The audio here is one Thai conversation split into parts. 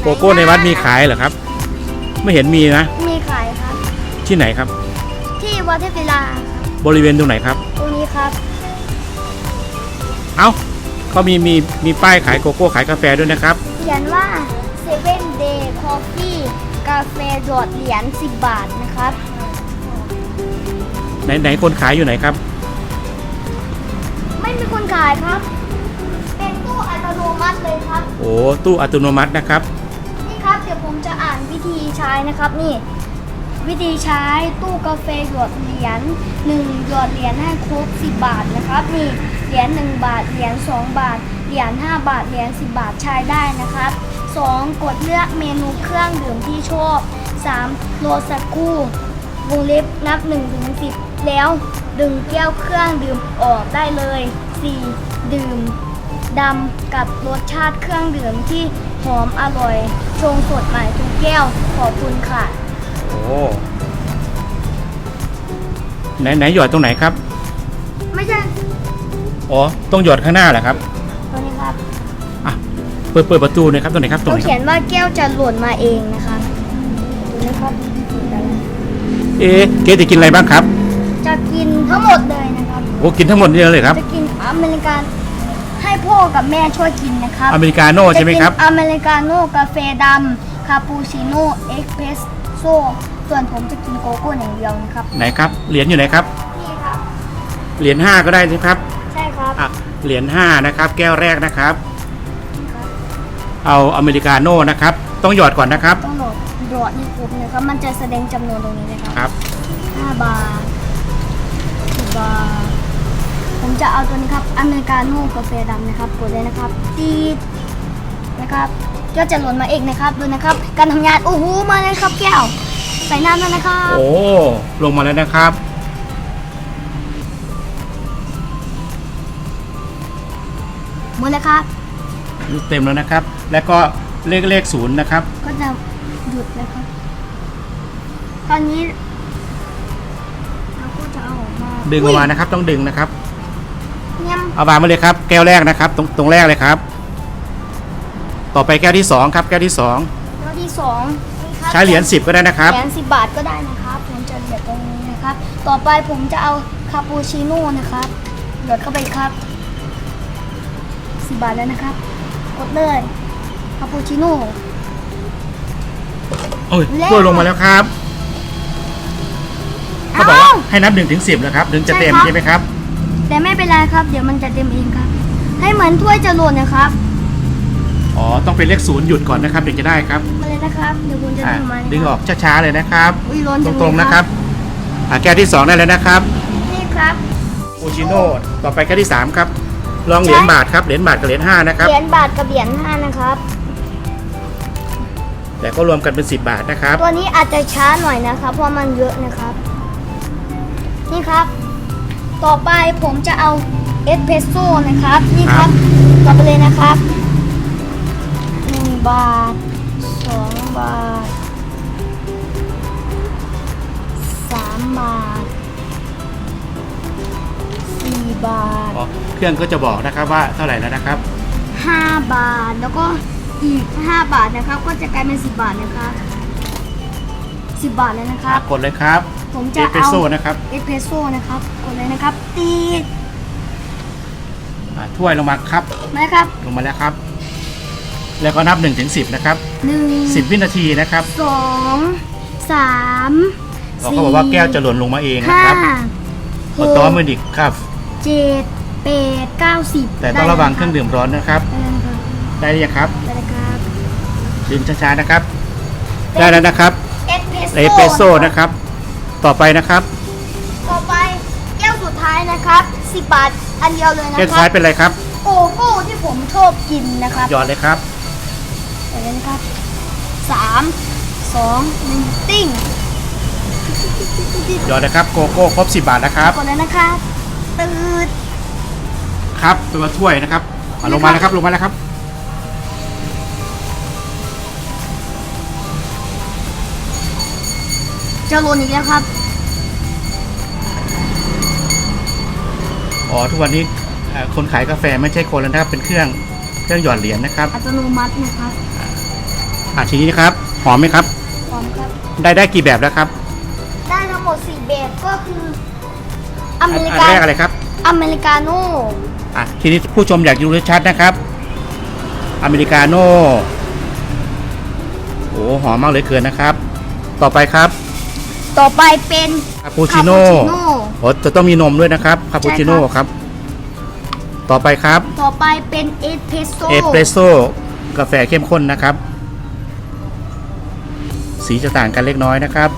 โกโก้ในวัดมีขายเหรอครับ ไม่เห็นมีนะ มีขายครับ ที่ไหนครับ ที่วัดเทพศิลาบริเวณตรงไหนครับ ตรงนี้ครับ เอ้าเขามีมีมีป้ายขายโกโก้ขายกาแฟด้วยนะครับ เขียนว่า Seven Day Coffee กาแฟหยอดเหรียญ10 บาทนะครับ ไหนไหนคนขายอยู่ไหนครับ ไม่มีคนขายครับ เป็นตู้อัตโนมัติเลยครับ โอ้ตู้อัตโนมัตินะครับนี่ครับเดี๋ยวผมจะอ่านวิธีใช้นะครับนี่ วิธีใช้ตู้กาแฟหยอดเหรียญ1หยอดเหรียญให้ครบ10 บาทนะครับนี่เหรียญ1บาทเหรียญ2บาทเหรียญ5บาทเหรียญ10 บาทใช้ได้นะครับ 2 กดเลือกเมนูเครื่องดื่มที่ชอบ 3 โลสักคู่วงเล็บนับ1ถึง10 แล้วดึงแก้วเครื่องดื่มออกได้เลย 4 ดื่มดำกับรสชาติเครื่องดื่มที่หอมอร่อย ชงสดใหม่ทุกแก้ว ขอบคุณค่ะ โอ้ไหนไหนหยอดตรงไหนครับไม่ใช่อ๋อต้องหยอดข้างหน้าเหรอครับตัวนี้ครับอะเปิดเปิดประตูหน่อยครับตรงไหนครับตรงเขาไหนคเขีรัยบนว่าแก้วจะหล่นมาเองนะคะดูนะครับเอ๊ะเก๊จะกินอะไรบ้างครับจะกินทั้งหมดเลยนะครับ โอ้กินทั้งหมดนี่เลยครับ จะกินอเมริกันให้ พ่อกับแม่ช่วยกินนะครับอเมริกาโน่ใช่ไหมครับ จะกินอเมริกาโน่กาแฟดำคาปูชิโน่เอ็กเพรสโซ่ส่วนผมจะกินโกโก้อย่างเดียวนะครับไหนครับ เหรียญอยู่ไหนครับ นี่ครับ เหรียญห้าก็ได้ใช่ไหมครับใช่ครับอะเหรียญห้านะครับ แก้วแรกนะครับเอาอเมริกาโน่นะครับ ต้องหยอดก่อนนะครับต้องโหลดโหลดให้ครบนะครับมันจะแสดงจำนวนตรงนี้นะครับครับ5บาท10บาท ผมจะเอาตัวนี้ครับอเมริกาโน่กาแฟดำนะครับกดเลยนะครับตีดนะครับก็จะหล่นมาเองนะครับดูนะครับ การทำงานโอ้โหมาเลยครับแก้ว ใส่น้ำแล้วนะครับโอ้ลงมาแล้วนะครับ หมดแล้วครับเต็มแล้วนะครับ แล้วก็เลขเลขศูนย์นะครับ ก็จะหยุดนะครับ ตอนนี้เราก็จะเอาออกมาดึงออกมานะครับ ต้องดึงนะครับ เนี่ยเอาวางมาเลยครับ แก้วแรกนะครับ ตรงตรงแรกเลยครับ ต่อไปแก้วที่สองครับ แก้วที่สองแล้วที่สองนี่ครับใช้เหรียญสิบก็ได้นะครับ เหรียญสิบบาทก็ได้นะครับ ผมจะเหรียญตรงนี้นะครับ ต่อไปผมจะเอาคาปูชิโน่นะครับหยดเข้าไปครับสิบบาทแล้วนะครับ กดเลยคาปูชิโน่โอ้ยแล้วกล้วยลงมาแล้วครับเขาบอกเอ้าว่าให้นับหนึ่งถึงสิบนะครับถึงจะเต็มใช่ครับใช่ไหมครับ แต่ไม่เป็นไรครับ เดี๋ยวมันจะเต็มเองครับ ให้เหมือนถ้วยจะหล่นนะครับ อ๋อ ต้องเป็นเลขศูนย์หยุดก่อนนะครับถึงจะได้ครับมาเลยนะครับเดี๋ยวผมจะอะดึงมาเลยดึงออกช้าๆเลยนะครับ อุ้ยล้นตจังรงๆเลยนะครับอะแก้วที่สองได้แล้วนะครับนี่ครับปูชิโน่ต่อไปแก้วที่สามครับลองเหรียญบาทครับเหรียญบาทกับเหรียญห้านะครับเหรียญบาทกับเหรียญห้านะครับ แต่ก็รวมกันเป็น10บาทนะครับตัวนี้อาจจะช้าหน่อยนะครับ เพราะมันเยอะนะครับ นี่ครับ ต่อไปผมจะเอาเอสเพรสโซ่นะครับ นี่ครับกลับไปเลยนะครับหนึ่งบาทสองบาทสามบาทสี่บาทอ๋อเครื่องก็จะบอกนะครับว่าเท่าไหร่แล้วนะครับ ห้าบาทแล้วก็อีกห้าบาทนะครับ ก็จะกลายเป็นสิบบาทนะครับสิบบาทแล้วนะครับ กดเลยครับ ผมเอจะสเปรสเอาโซ่นะครับเอสเพรสโซ่นะครับกดเลยนะครับ ตีดอะถ้วยลงมาครับมาเลยครับลงมาแล้วครับ แล้วก็นับ1ถึง10นะครับหนึ่ง10 วินาทีนะครับสองสามเขาก็บอกว่าแก้วจะหล่นลงมาเองนะห้าครับหกดกต่อมือดิกครับ เจ็ดแปดเก้าสิบแต่ต้องระวังเครื่องดื่มร้อนนะครับได้แล้วนะครับ ได้หรือยังครับได้แล้วครับดื่มช้าๆนะครับ ได้แล้วนะครับเอสเพรสโซ่ เอสเปรสโซ่นะครับ ต่อไปนะครับต่อไปแก้วสุดท้ายนะครับสิบบาทอันเดียวเลยนะแก้วคสุดท้ารัยบเป็นอะไรครับโกโก้ที่ผมชอบกินนะครับหยอดเลยครับไปเลยนะครับสามสองหนึ่งติ้งหยอดเลยครับโกโก้ครบ10บาทนะครับกดเลยนะครับตืด ครับตัวถ้วยนะครับเอาลงมาแล้วครับลงมาแล้วครับ จะหล่นอีกแล้วครับอ๋อทุกวันนี้เอ่อคนขายกาแฟไม่ใช่คนแล้วนะครับเป็นเครื่องเครื่องหยอดเหรียญนะครับอัตโนมัตินะครับอะทีนี้นะครับหอมไหมครับ พร้อมครับ ได้ได้กี่แบบแล้วครับได้ทั้งหมด4แบบก็คือออันเมริอันกาแรกอะไรครับอเมริกาโน่อะทีนี้ผู้ชมอยากดูชัดๆนะครับ อเมริกาโน่โอ้หอมมากเลยเกินนะครับ ต่อไปครับ ต่อไปเป็น คาปูชิโน่คาปูชิโน่โอ้จะต้องมีนมด้วยนะครับ คาปูชิโน่ใช่ครับครับต่อไปครับ ต่อไปเป็นเอสเพรสโซ่เอสเปรสโซ่กาแฟเข้มข้นนะครับ สีจะต่างกันเล็กน้อยนะครับ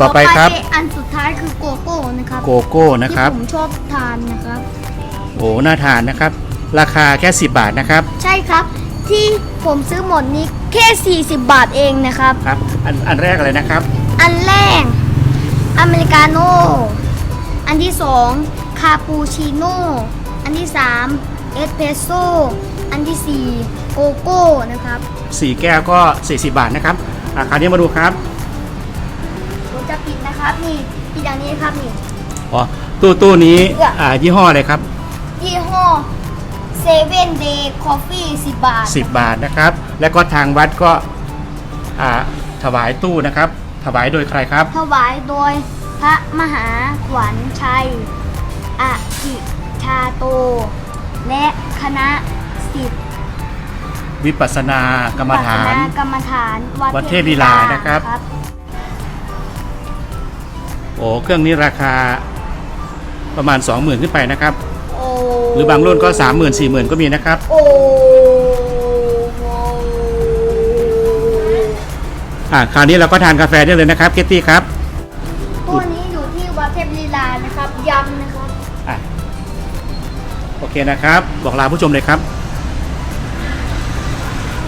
ต่อไปครับเป็นอันสุดท้ายคือโกโก้นะครับโกโก้นะครับ ที่ผมชอบทานนะครับ โอ้น่าทานนะครับ ราคาแค่ 10 บาทนะครับใช่ครับ ที่ผมซื้อหมดนี้แค่ 40 บาทเองนะครับ ครับ อันอันแรกอะไรนะครับ อันแรก อเมริกาโน่ อันที่สองคาปูชิโน่ อันที่สามเอสเพรสโซ่อันที่สี่โกโก้นะครับ4แก้วก็ 40 บาทนะครับอะคราวนี้มาดูครับผมจะปิดนะครับนี่ปิดอย่างนี้ครับนี่ อ๋อตู้ตู้นี้เอื้ออ่อ่ายี่ห้ออะไรครับ ยี่ห้อเซเว่นเดย์คอฟฟี่สิบบาท 10 บาทนะครับ แล้วก็ทางวัดก็อ่าถวายตู้นะครับ ถวายโดยใครครับ ถวายโดยพระมหาขวัญชัยอธิชาโต และคณะสิทธิ์วิปัสสนากรรมฐานปัสนกรรมฐาน วัดเทพลีลานะครับ โอ้เครื่องนี้ราคาประมาณ 20,000 ขึ้นไปนะครับโอ้หรือบางรุ่นก็ 30,000 40,000 ก็มีนะครับ โอ้ อ่าคราวนี้เราก็ทานกาแฟได้เลยนะครับเกตตี้ครับตัวนี้อยู่ที่วัดเทพลีลานะครับยำนะครับอะโอเคนะครับ บอกลาผู้ชมเลยครับ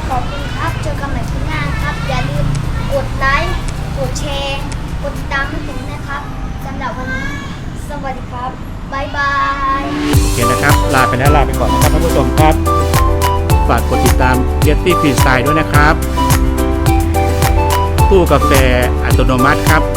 ขอบคุณครับเจอกันใหม่ที่หน้าครับ อย่าลืมกดไลค์กดแชร์กดติดตามให้ผมนะครับสำหรับวันนี้สวัสดีครับบ๊ายบายโอเคนะครับ ลาไปแล้วลาไปก่อนนะครับท่านผู้ชมครับ ฝากกดติดตาม Yeti Freestyle ด้วยนะครับ ตู้กาแฟอัตโนมัติครับ